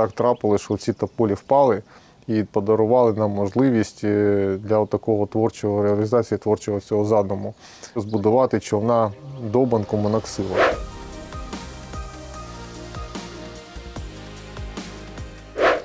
так трапилося, що ці тополі впали і подарували нам можливість е, для такого творчого реалізації творчого цього задуму збудувати човна добанку моноксила.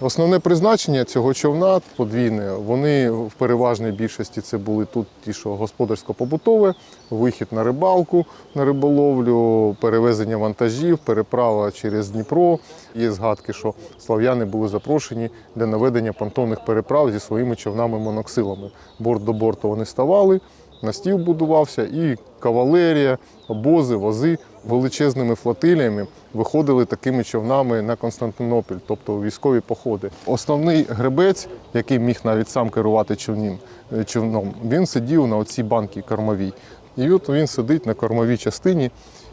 Основне призначення цього човна подвійне. Вони в переважній більшості це були тут ті, що господарсько-побутове, вихід на рибалку, на риболовлю, перевезення вантажів, переправа через Дніпро. Є згадки, що слав'яни були запрошені для наведення понтонних переправ зі своїми човнами-моноксилами. Борт до борту вони ставали, настіл будувався, і кавалерія, обози, вози величезними флотиліями виходили такими човнами на Константинополь, тобто військові походи. Основний гребець, який міг навіть сам керувати човнім, е, човном, він сидів на оцій банці кормовій. І от він сидить на кормовій частині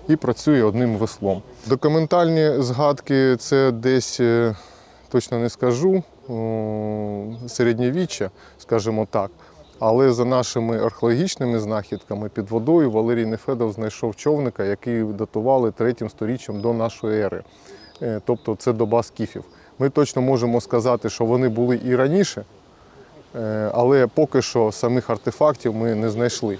і працює одним веслом. Документальні згадки це десь е, точно не скажу, середньовіччя, скажімо так. Але за нашими археологічними знахідками під водою Валерій Нефедов знайшов човника, який датували третім сторіччям до нашої ери. Е, Тобто це доба скіфів. Ми точно можемо сказати, що вони були і раніше, е, але поки що самих артефактів ми не знайшли.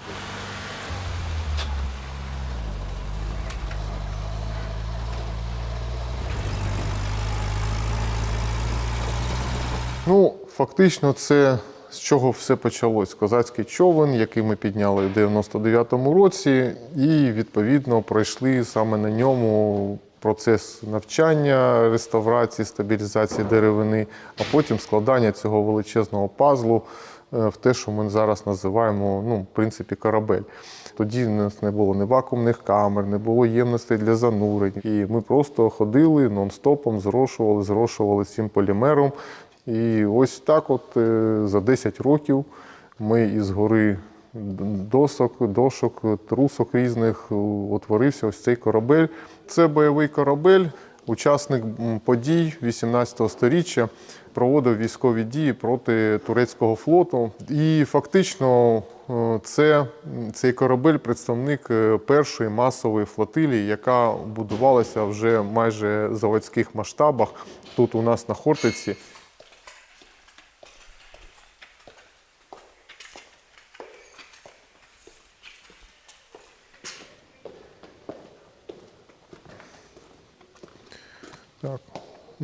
Ну, фактично, це з чого все почалось. Козацький човен, який ми підняли в 99-му році, і відповідно пройшли саме на ньому процес навчання, реставрації, стабілізації деревини, а потім складання цього величезного пазлу е, в те, що ми зараз називаємо ну, в принципі, корабель. Тоді в нас не було ні вакуумних камер, не було ємностей для занурень. І ми просто ходили нон-стопом, зрошували, зрошували цим полімером. І ось так, от е, за 10 років ми із гори досок, дошок, трусок різних е, утворився ось цей корабель. Це бойовий корабель, учасник подій 18 століття, проводив військові дії проти турецького флоту. І фактично е, це, цей корабель представник першої масової флотилії, яка будувалася вже майже заводських масштабах тут у нас на Хортиці.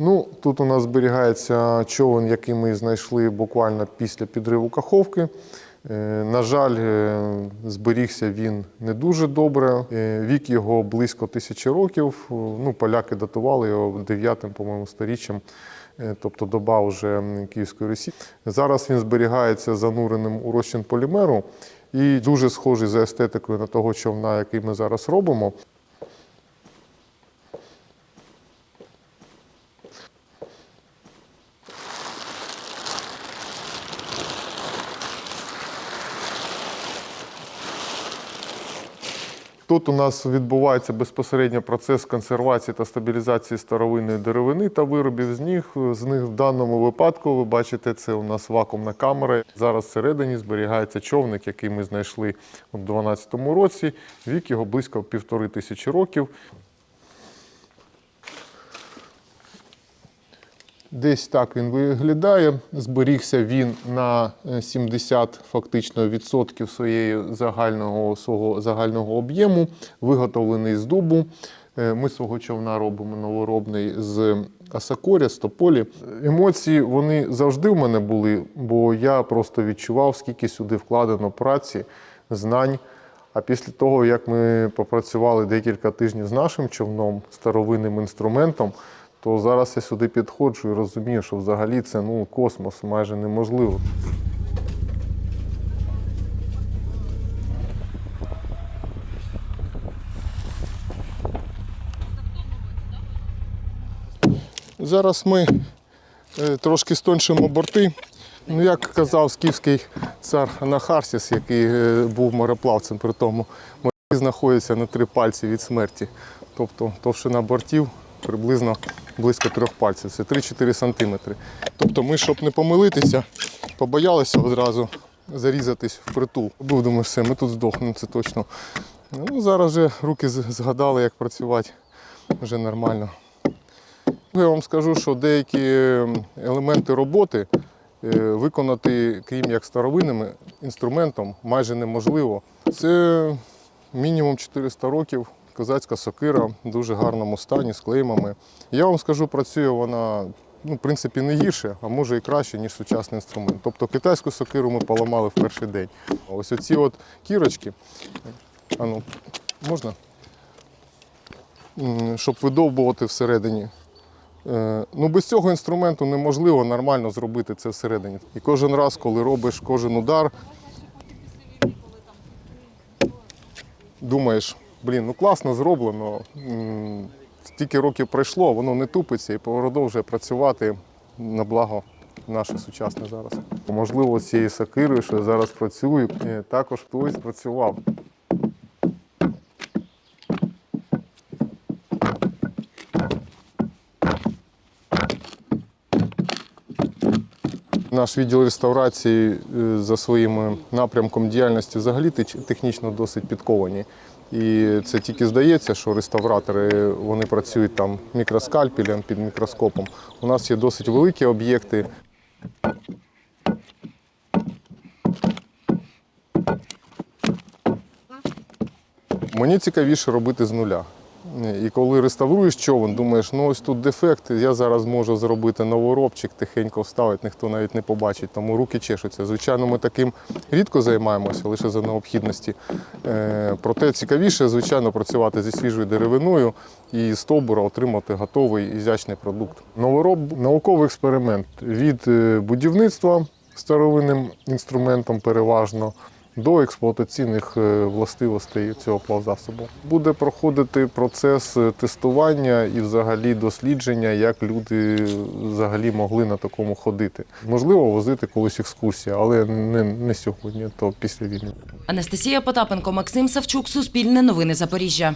Ну, тут у нас зберігається човен, який ми знайшли буквально після підриву Каховки. Е, На жаль, е, зберігся він не дуже добре. Е, Вік його близько тисячі років. Ну, поляки датували його 9 по-моєму, сторіччям, тобто доба вже Київської Росії. Зараз він зберігається зануреним у розчин полімеру і дуже схожий за естетикою на того човна, який ми зараз робимо. Тут у нас відбувається безпосередньо процес консервації та стабілізації старовинної деревини та виробів з них. З них в даному випадку ви бачите, це у нас вакуумна камера. Зараз всередині зберігається човник, який ми знайшли у 2012 році. Вік його близько півтори тисячі років. Десь так він виглядає. Зберігся він на е, 70 фактично відсотків своєї загального свого загального об'єму, виготовлений з дубу. Е, Ми свого човна робимо новоробний з асакоря, з тополі. Емоції вони завжди в мене були, бо я просто відчував, скільки сюди вкладено праці, знань. А після того, як ми попрацювали декілька тижнів з нашим човном, старовинним інструментом, то зараз я сюди підходжу і розумію, що взагалі це ну, космос майже неможливо. Зараз ми е, трошки стоншимо борти. Ну, як казав скіфський цар Анахарсіс, який е, був мореплавцем, при тому моряки знаходяться на три пальці від смерті. Тобто товщина бортів приблизно близько трьох пальців, це 3-4 сантиметри. Тобто ми, щоб не помилитися, побоялися одразу зарізатись в притул. Був думаю, все, ми тут здохнемо, це точно. Ну, зараз вже руки згадали, як працювати вже нормально. Я вам скажу, що деякі елементи роботи е, виконати, крім як старовинним інструментом, майже неможливо. Це мінімум 400 років. Козацька сокира в дуже гарному стані з клеймами. Я вам скажу, працює вона ну, в принципі не гірше, а може і краще, ніж сучасний інструмент. Тобто китайську сокиру ми поламали в перший день. Ось оці от кірочки, а ну, можна? Щоб видовбувати всередині. Е, Ну, без цього інструменту неможливо нормально зробити це всередині. І кожен раз, коли робиш кожен удар, думаєш, блін, ну класно зроблено. Стільки років пройшло, воно не тупиться і продовжує працювати на благо наше сучасне зараз. Можливо, з цією сакирою, що я зараз працюю, е, також хтось працював. Наш відділ реставрації е, за своїм напрямком діяльності взагалі технічно досить підковані. І це тільки здається, що реставратори вони працюють там мікроскальпелем під мікроскопом. У нас є досить великі об'єкти. Мені цікавіше робити з нуля. І коли реставруєш човен, думаєш, ну ось тут дефект, я зараз можу зробити новоробчик, тихенько вставити, ніхто навіть не побачить, тому руки чешуться. Звичайно, ми таким рідко займаємося, лише за необхідності. Е, Проте цікавіше, звичайно, працювати зі свіжою деревиною і з стовбура отримати готовий ізячний продукт. Новороб науковий експеримент від е, будівництва старовинним інструментом переважно до експлуатаційних е, властивостей цього плавзасобу. Буде проходити процес е, тестування і взагалі дослідження, як люди взагалі могли на такому ходити. Можливо, возити колись екскурсія, але не, не сьогодні, то після війни. Анастасія Потапенко, Максим Савчук, Суспільне новини Запоріжжя.